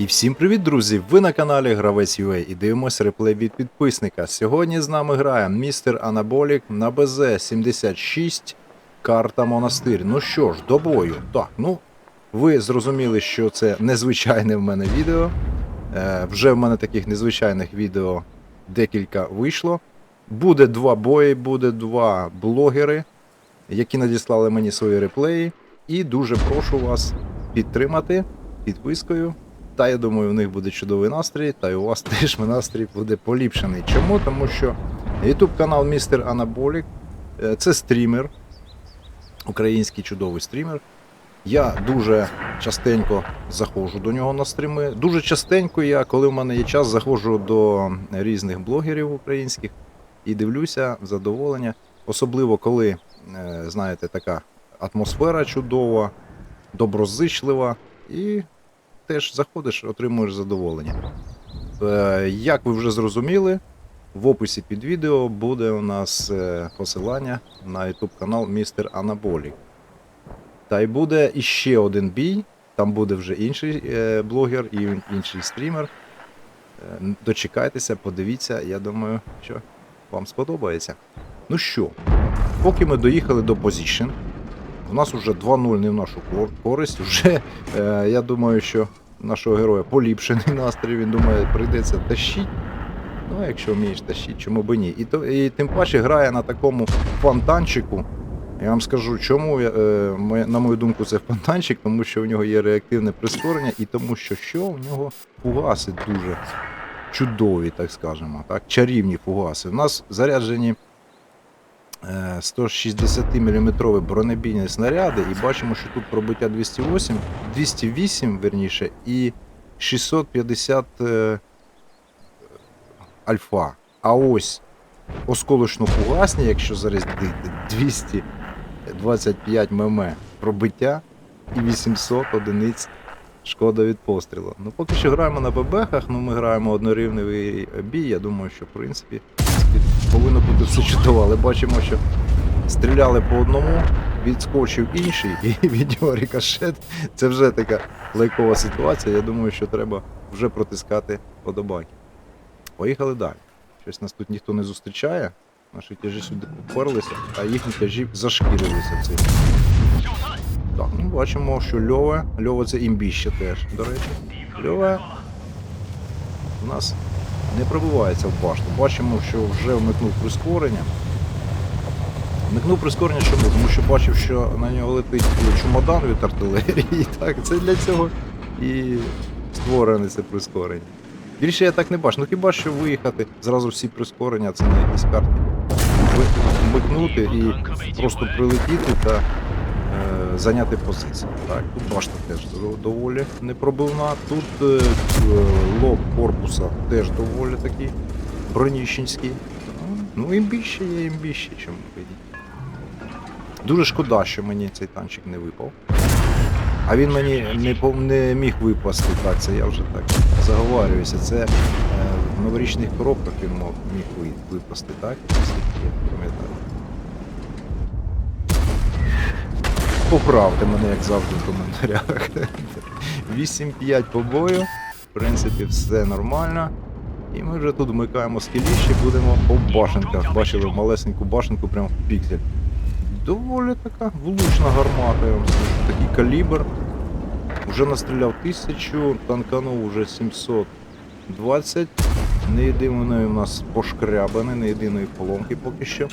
І всім привіт, друзі! Ви на каналі Гравець UA і дивимося реплей від підписника. Сьогодні з нами грає містер Анаболік на БЗ 76 карта Монастир. Ну що ж, до бою. Так, ну ви зрозуміли, що це незвичайне в мене відео. Е, вже в мене таких незвичайних відео декілька вийшло. Буде два бої, буде два блогери, які надіслали мені свої реплеї. І дуже прошу вас підтримати підпискою. Та я думаю, у них буде чудовий настрій, та й у вас теж настрій буде поліпшений. Чому? Тому що YouTube канал Містер Анаболік е, це стрімер, український чудовий стрімер. Я дуже частенько заходжу до нього на стріми. Дуже частенько я, коли в мене є час, заходжу до різних блогерів українських і дивлюся задоволення. Особливо коли, е, знаєте, така атмосфера чудова, доброзичлива і теж заходиш, отримуєш задоволення. Е, Як ви вже зрозуміли, в описі під відео буде у нас е, посилання на YouTube канал Містер Анаболік. Та й буде іще один бій. Там буде вже інший е, блогер і інший стрімер. Дочекайтеся, подивіться, я думаю, що вам сподобається. Ну що, поки ми доїхали до Position, у нас вже 2-0 не в нашу користь. Вже я думаю, що нашого героя поліпшений настрій. Він думає, прийдеться тащить. Ну, якщо вмієш тащити, чому би ні. І, то, і тим паче грає на такому фонтанчику. Я вам скажу, чому, е, на мою думку, це фонтанчик, тому що в нього є реактивне прискорення, і тому що що в нього фугаси дуже чудові, так скажемо, так, чарівні фугаси. У нас заряджені е, 160 мм бронебійні снаряди, і бачимо, що тут пробиття 208, 208 верніше, і 650 е, альфа. А ось осколочно-фугасні, якщо зарядити 225 мм пробиття і 800 одиниць шкода від пострілу. Ну поки що граємо на ББХах, ну ми граємо однорівневий бій. Я думаю, що в принципі повинно бути все чудово, але бачимо, що стріляли по одному, відскочив інший, і від нього рикошет. Це вже така лайкова ситуація. Я думаю, що треба вже протискати подобаки. Поїхали далі. Щось нас тут ніхто не зустрічає. Наші тяжі сюди поперлися, а їхні тяжі зашкірилися цим. Так, ну бачимо, що Льова. Льова це імбіще теж, до речі. Льова у нас не пробивається в башту. Бачимо, що вже вмикнув прискорення. Вмикнув прискорення чому? Тому що бачив, що на нього летить чумодан від артилерії. Так, це для цього і створене це прискорення. Більше я так не бачу. Ну хіба що виїхати, зразу всі прискорення, це на якійсь карті. Ви- Вмикнути і просто прилетіти та зайняти позицію. Так, тут башта теж дов- доволі непробивна. Тут е, е, лоб корпуса теж доволі такий броніщенський. Ну, імбіще є імбіще, чому видіть. Дуже шкода, що мені цей танчик не випав. А він мені не, не міг випасти, так, це я вже так заговарююся. Це е, в новорічних коробках він міг випасти, так? Наскільки я пам'ятаю. Поправте мене, як завжди, в коментарях. 8-5 по бою. В принципі, все нормально. І ми вже тут вмикаємо скеліще, будемо по башенках. Бачили малесеньку башенку прямо в піксель. Доволі така влучна гармата, я вам скажу. Такий калібр. Вже настріляв 1000, танканув уже 720. Не єдиної у нас пошкрябаний, не єдиної поломки поки що.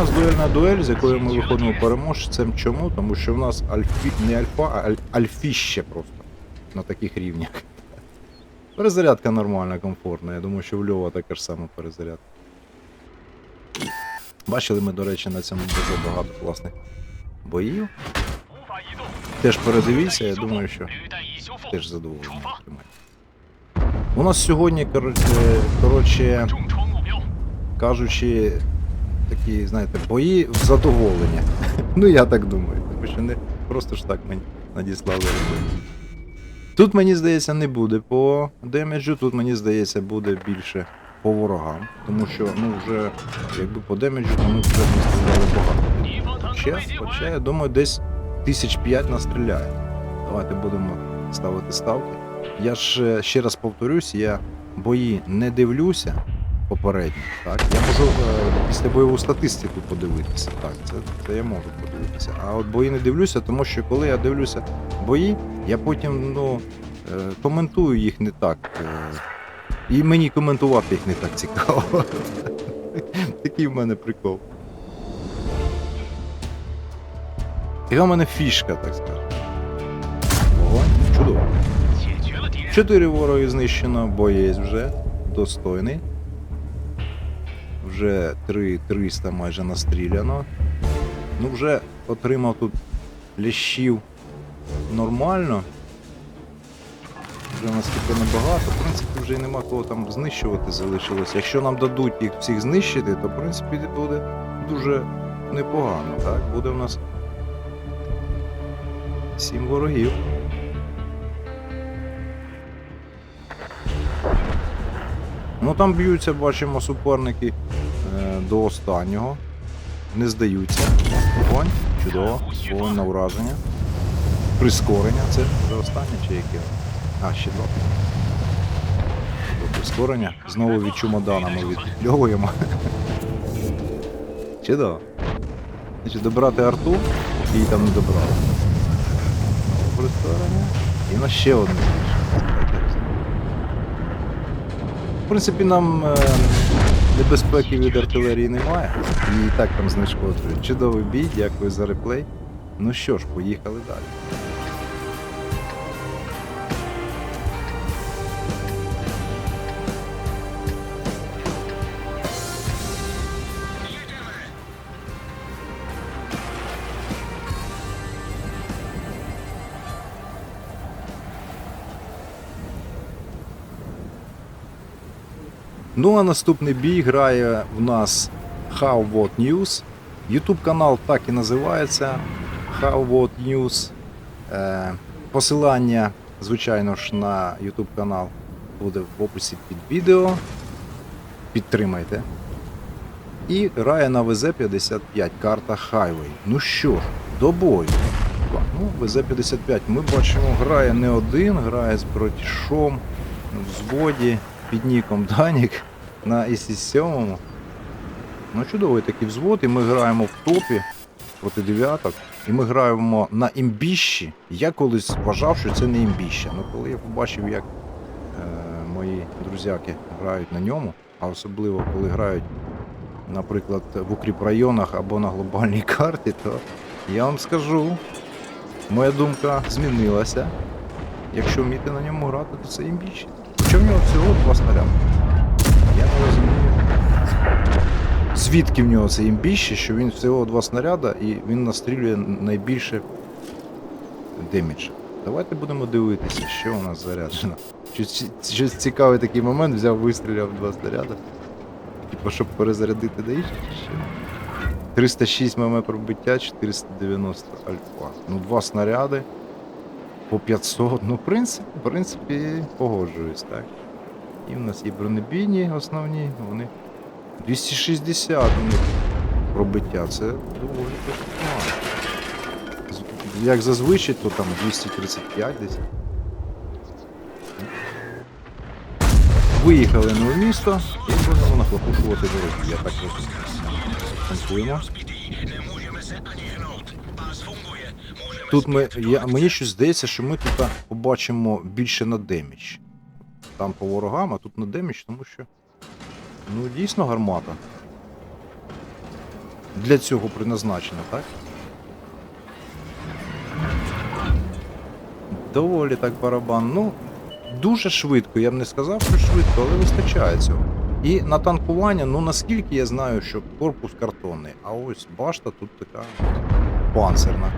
Нас дуельна дуель, з якою ми виходимо переможцем. Чому? Тому що в нас альфі... не альфа, а аль... альфіще просто на таких рівнях. Перезарядка нормальна, комфортна. Я думаю, що в Льова така ж сама перезарядка. Бачили ми, до речі, на цьому дуже багато класних боїв. Теж передивіться, я думаю, що теж задоволені отримаєте. У нас сьогодні, коротше кажучи, такі, знаєте, бої в задоволення. ну я так думаю, тому що не просто ж так мені надіслали роботи. Тут, мені здається, не буде по демеджу, тут, мені здається, буде більше по ворогам, тому що ну вже якби по демеджу, то ми вже не стріляли багато. Хоча, хоча, я думаю, десь тисяч п'ять настріляє. Давайте будемо ставити ставки. Я ж е, ще раз повторюсь, я бої не дивлюся попередніх. Так? Я можу е, після бойову статистику подивитися. Так, це, це я можу подивитися. А от бої не дивлюся, тому що коли я дивлюся бої, я потім ну, е, коментую їх не так. Е, і мені коментувати їх не так цікаво. Такий в мене прикол. Яка в мене фішка, так скажемо. Чудово. Чотири вороги знищено, боєць вже достойний. Вже 3300 майже настріляно. Ну, вже отримав тут лящів нормально. Вже наскільки небагато. В принципі, вже й нема кого там знищувати залишилося. Якщо нам дадуть їх всіх знищити, то в принципі буде дуже непогано. Так? Буде в нас 7 ворогів. Ну там б'ються, бачимо, суперники до останнього. Не здаються. Вогонь, чудово, вогонь на ураження. Прискорення, це вже останнє чи яке? А, ще два. Прискорення. Знову від чумодана ми відльовуємо. Чудово. Значить, добирати арту, її там не добрали. Прискорення. І на ще одне. В принципі, нам е, небезпеки від артилерії немає. І і так там знешкоджують. Чудовий бій, дякую за реплей. Ну що ж, поїхали далі. Ну а наступний бій грає в нас How What News. YouTube канал так і називається How What News. Е, посилання, звичайно ж, на YouTube канал буде в описі під відео. Підтримайте. І грає на ВЗ-55 карта Highway. Ну що ж, до бою. Ну, ВЗ-55 ми бачимо, грає не один, грає з братішом в взводі під ніком Данік на ІС-7. Ну, чудовий такий взвод, і ми граємо в топі проти дев'яток. І ми граємо на імбіщі. Я колись вважав, що це не імбіща. Ну коли я побачив, як е, мої друзяки грають на ньому, а особливо коли грають, наприклад, в укріпрайонах або на глобальній карті, то я вам скажу, моя думка змінилася. Якщо вміти на ньому грати, то це імбіщі. Хоча в нього всього два снаряди. Розумію. Звідки в нього це імбіще, що він всього два снаряда і він настрілює найбільше деміджа. Давайте будемо дивитися, що у нас заряджено. Щось, цікавий такий момент, взяв, вистріляв два снаряди. Типу, щоб перезарядити інших 306 мм пробиття, 490 альфа. Ну, два снаряди по 500. Ну, в принципі, в принципі, погоджуюсь, так. І в нас є бронебійні основні, вони 260 у них пробиття, це доволі таки Як зазвичай, то там 235 десь. Виїхали ми місто і будемо нахлопушувати дороги, я так розумію. Танкуємо. Тут ми, я, мені щось здається, що ми тут побачимо більше на демідж. Там по ворогам, а тут на демідж, тому що. Ну, дійсно гармата. Для цього предназначена, так? Доволі так барабан. Ну, дуже швидко, я б не сказав, що швидко, але вистачає цього. І на танкування, ну наскільки я знаю, що корпус картонний, а ось башта тут така панцирна.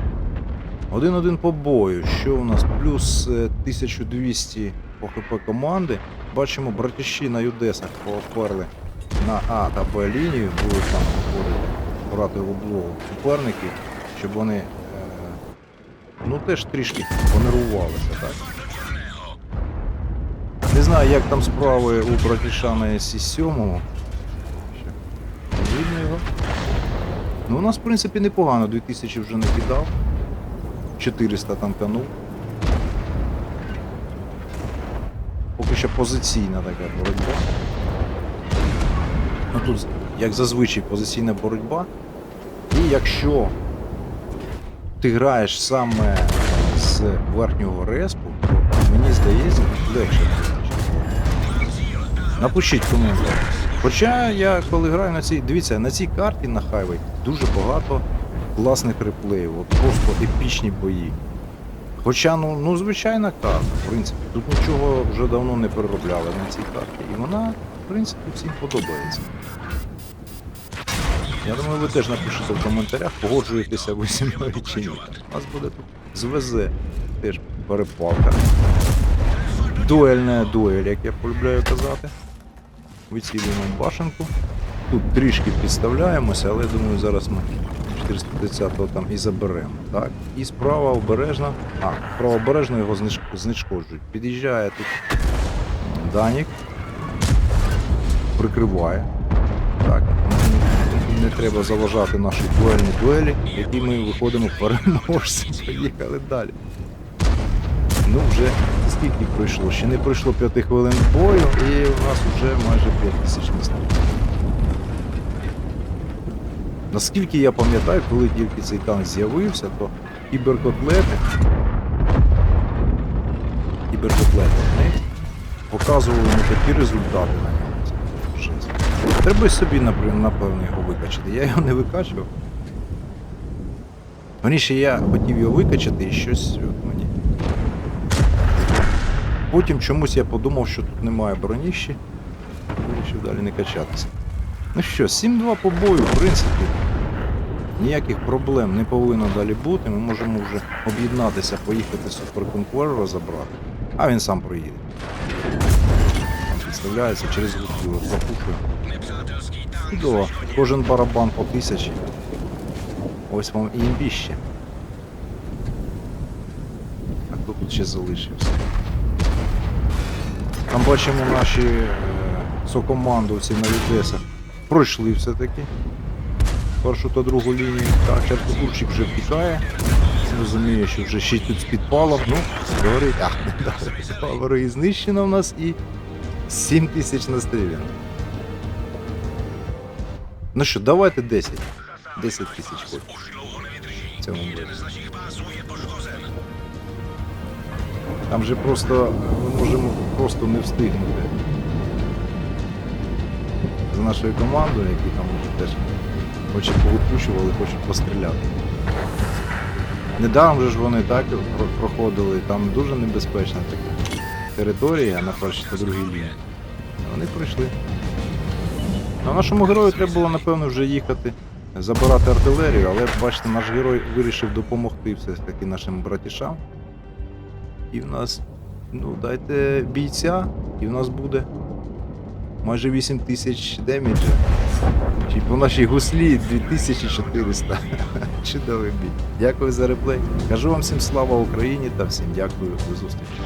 Один-один по бою. Що у нас? Плюс е, 1200 по ХП команди. Бачимо, братіші на Юдесах поперли на А та Б лінію, будуть там вводити, брати в облогу суперників, щоб вони е, ну теж трішки понервувалися, так? Не знаю, як там справи у братіша на С7. Видно його. Ну, у нас, в принципі, непогано, 2000 вже накидав. 400 там тянув. Поки що позиційна така боротьба. Ну Тут, як зазвичай, позиційна боротьба. І якщо ти граєш саме з верхнього респу, то мені здається, легше. Напишіть коментар. Хоча я коли граю на цій, дивіться, на цій карті на хайвей дуже багато класних реплеїв, от просто епічні бої. Хоча, ну, ну звичайна карта, в принципі, тут нічого вже давно не переробляли на цій карті. І вона, в принципі, всім подобається. Я думаю, ви теж напишете в коментарях, погоджуєтеся ви зі мною чи ні. У нас буде тут звезе теж перепалка. Дуельна дуель, як я полюбляю казати. Вицілюємо башенку. Тут трішки підставляємося, але я думаю, зараз ми 430-го там і заберемо. Так. І справа обережна. А, справа обережно його знешкоджують. Під'їжджає тут Данік. Прикриває. Так. Не треба заважати нашій дуельній дуелі, в якій ми виходимо переможці. Поїхали далі. Ну, вже скільки пройшло? Ще не пройшло 5 хвилин бою, і у нас вже майже 5 тисяч міст. Наскільки я пам'ятаю, коли тільки цей танк з'явився, то кіберкотлети. Кіберкотлети, вони показували не такі результати на ньому. Треба собі, напевно, його викачати. Я його не викачував. Раніше я хотів його викачати і щось от мені. Потім чомусь я подумав, що тут немає броніщі. Вирішив далі не качатися. Ну що, 7-2 по бою, в принципі. Ніяких проблем не повинно далі бути. Ми можемо вже об'єднатися, поїхати суперконкурера забрати. А він сам проїде. Підставляється через от запушує. Чудово. Кожен барабан по тисячі. Ось вам і імбіще. А хто тут ще залишився? Там бачимо наші е, сокомандовці на Відесах. Пройшли все-таки. Першу та другу лінію. Так, Чаркодурчик вже втікає. Розуміє, що вже ще тут з підпалом. Ну, говорить, а, вороги знищено в нас і 7 тисяч настріляно. Ну що, давайте 10. 10 тисяч хоч. Там же просто ми можемо просто не встигнути. З нашою командою, які там теж хоче повипущували, хочуть постріляти. Недаром ж вони так проходили, там дуже небезпечна така територія на першій другій лінії. Вони пройшли. А нашому герою треба було, напевно, вже їхати, забирати артилерію, але бачите, наш герой вирішив допомогти все ж таки нашим братішам. І в нас, ну, дайте бійця, і в нас буде майже 8 тисяч деміджа. Чи по нашій гуслі 2400. Чудовий бій. Дякую за реплей. Кажу вам всім слава Україні та всім дякую до зустрічі.